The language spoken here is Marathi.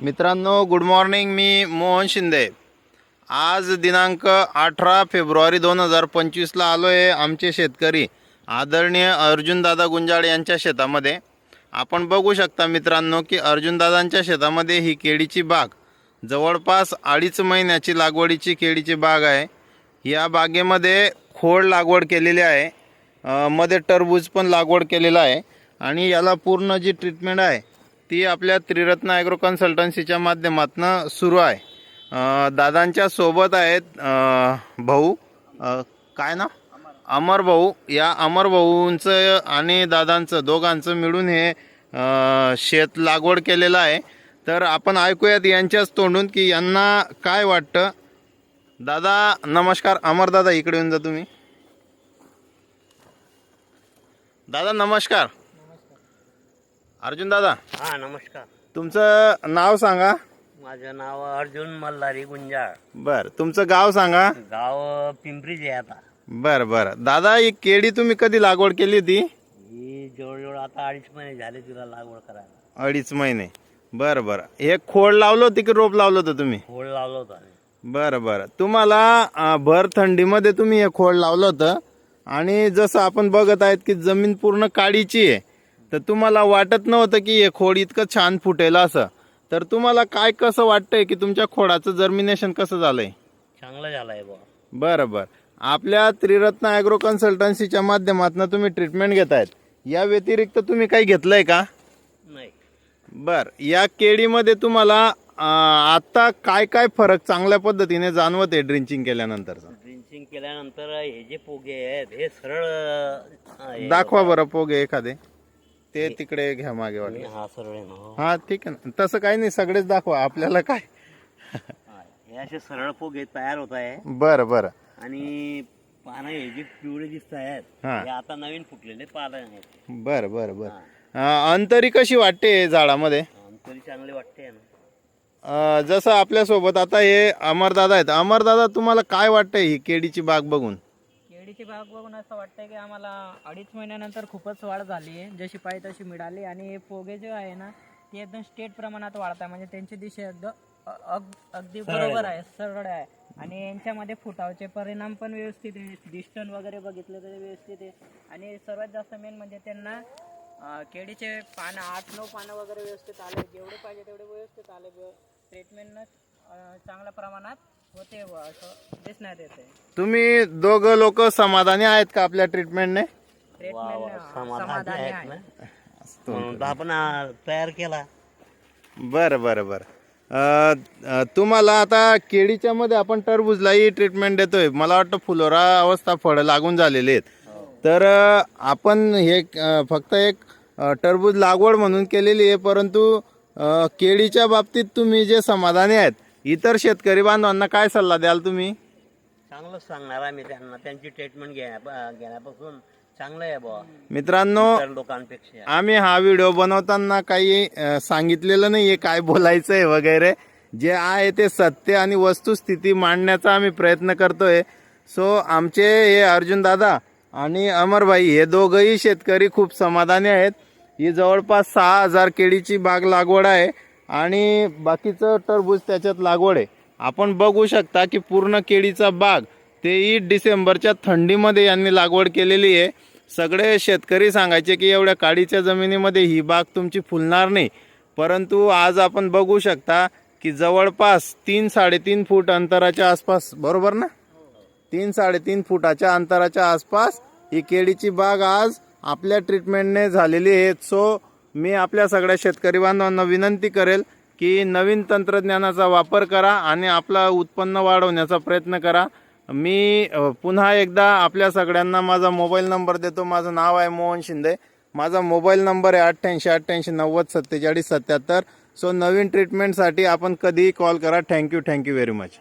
मित्रांनो गुड मॉर्निंग मी मोहन शिंदे. आज दिनांक अठरा फेब्रुवारी दोन हजार पंचवीसला आलो आहे आमचे शेतकरी आदरणीय अर्जुनदादा गुंजाळ यांच्या शेतामध्ये. आपण बघू शकता मित्रांनो की अर्जुनदादांच्या शेतामध्ये ही केळीची बाग जवळपास अडीच महिन्याची लागवडीची केळीची बाग आहे. या बागेमध्ये खोड लागवड केलेली आहे. मध्ये टरबूज पण लागवड केलेला आहे. आणि याला पूर्ण जी ट्रीटमेंट आहे ती आपल्या त्रिरत्न ॲग्रो कन्सल्टन्सीच्या माध्यमातून सुरू आहे. दादांच्या सोबत आहेत भाऊ काय ना अमर भाऊ. या अमर भाऊंचं आणि दादांचं दोघांचं मिळून हे शेत लागवड केलेलं आहे. तर आपण ऐकूयात यांच्याच तोंडून की यांना काय वाटतं? दादा नमस्कार. अमर दादा इकडे येऊन जा तुम्ही. दादा नमस्कार. अर्जुन दादा हा नमस्कार. तुमचं नाव सांगा. माझं नाव अर्जुन मल्हारी गुंजाळ. बर तुमचं गाव सांगा. गाव पिंपरीच आहे आता. बर बर. दादा ही केळी तुम्ही कधी लागवड केली होती? ही जवळजवळ आता अडीच महिने झाले तिला लागवड करायला. अडीच महिने. बरं बरं. हे खोड लावलं होती की रोप लावलं होतं तुम्ही? खोड लावलं होतं आम्ही. बरं बरं. तुम्हाला अं, भर थंडीमध्ये तुम्ही हे खोड लावलं होतं. आणि जसं आपण बघत आहेत की जमीन पूर्ण काळीची आहे तर तुम्हाला वाटत नव्हतं की हे खोड इतकं छान फुटेल असं. तर तुम्हाला काय कसं वाटतंय की तुमच्या खोडाचं जर्मिनेशन कसं झालंय? चांगलं झालंय बुवा. बरं बरं आपल्या त्रिरत्न ॲग्रो कन्सल्टन्सीच्या माध्यमातून तुम्ही ट्रीटमेंट घेतायत. या व्यतिरिक्त तुम्ही काही घेतलंय का? नाही. बर. या केळीमध्ये तुम्हाला अं, आता काय काय फरक चांगल्या पद्धतीने जाणवत आहे ड्रिंचिंग केल्यानंतरचा? ड्रिंचिंग केल्यानंतर हे जे पोगे आहेत हे सरळ अं, हे- दाखवा बरं पोगे एखादे. ते तिकडे घ्या मागे वाटले. हा सरळ हो. हा ठीक आहे ना. तसं काही नाही सगळेच दाखवा. आपल्याला काय? हा, असे सरळ पोगे तयार होत आहे. बरं बरं. आणि पानं हे जे पिवळे दिसत आहेत हा. हे आता नवीन फुटलेले पानं आहेत. बरं बरं बरं. अं, अंतरी कशी वाटते झाडामध्ये? आणि तरी चांगले वाटते ना. अं, जसं आपल्यासोबत आता हे अमरदादा आहेत. अमरदादा तुम्हाला काय वाटतंय ही केळीची बाग बघून? केळीची बाग बघून असं वाटतंय की आम्हाला अडीच महिन्यानंतर खूपच वाढ झाली आहे. जशी पाहिजे तशी मिळाली आणि हे पोगे जे आहे ना ते एकदम स्टेट प्रमाणात वाढत आहे. म्हणजे त्यांची दिशा एकदम अगदी बरोबर आहे सरळ आहे. आणि यांच्यामध्ये फुटावचे परिणाम पण व्यवस्थित आहे. डिस्टन वगैरे बघितलं तर व्यवस्थित आहे. आणि सर्वात जास्त मेन म्हणजे त्यांना केळीचे पानं आठ नऊ पानं वगैरे व्यवस्थित आले. जेवढे पाहिजे तेवढे व्यवस्थित आले. ट्रीटमेंटनं चांगल्या प्रमाणात होते व असं दिसण्यात येते तुम्ही दोघं लोक समाधानी आहेत का आपल्या ट्रीटमेंटने ट्रीटमेंट समाधानी समाधानी आहेत आहे. ना? म्हणून तर आपण तयार केला. बरं बरं बरं. अ, अ, तुम्हाला आता केळीच्या मध्ये आपण टरबूजलाही ट्रीटमेंट देतोय. मला वाटतं फुलोरा अवस्था फळं लागून झालेली आहेत. तर अ, आपण हे अ, फक्त एक अ, टरबूज लागवड म्हणून केलेली आहे परंतु अ, केळीच्या बाबतीत तुम्ही जे समाधानी आहेत इतर शेतकरी बांधवांना काय सल्ला द्याल तुम्ही? चांगलंच सांगणार आम्ही त्यांना. त्यांची ट्रीटमेंट घेण्या घेण्यापासून चांगलं आहे बुवा. मित्रांनो इतर लोकांपेक्षा. आम्ही हा व्हिडिओ बनवताना काही अ, सांगितलेलं नाहीये काय बोलायचं आहे वगैरे. जे आहे ते सत्य आणि वस्तुस्थिती मांडण्याचा आम्ही प्रयत्न करतोय. सो आमचे हे अर्जुन दादा आणि अमरभाई हे दोघंही शेतकरी खूप समाधानी आहेत. ही जवळपास सहा हजार केळीची बाग लागवड आहे. आणि बाकीचं टरबूज त्याच्यात लागवड आहे. आपण बघू शकता की पूर्ण केळीचा बाग तेही डिसेंबरच्या थंडीमध्ये यांनी लागवड केलेली आहे. सगळे शेतकरी सांगायचे की एवढ्या काडीच्या जमिनीमध्ये ही बाग तुमची फुलणार नाही. परंतु आज आपण बघू शकता की जवळपास तीन साडेतीन फूट अंतराच्या आसपास बरोबर ना? तीन साडेतीन फुटाच्या अंतराच्या आसपास ही केळीची बाग आज आपल्या ट्रीटमेंटने झालेली आहे. सो मी आपल्या सगळ्या शेतकरी बांधवांना विनंती करेल की नवीन तंत्रज्ञानाचा वापर करा आणि आपला उत्पन्न वाढवण्याचा प्रयत्न करा. मी पुन्हा एकदा आपल्या सगळ्यांना माझा मोबाईल नंबर देतो. माझं नाव आहे मोहन शिंदे. माझा मोबाईल नंबर आहे अठ्ठ्याऐंशी अठ्ठ्याऐंशी नव्वद सत्तेचाळीस सत्याहत्तर. सो नवीन ट्रीटमेंटसाठी आपण कधीही कॉल करा. Thank you thank you very much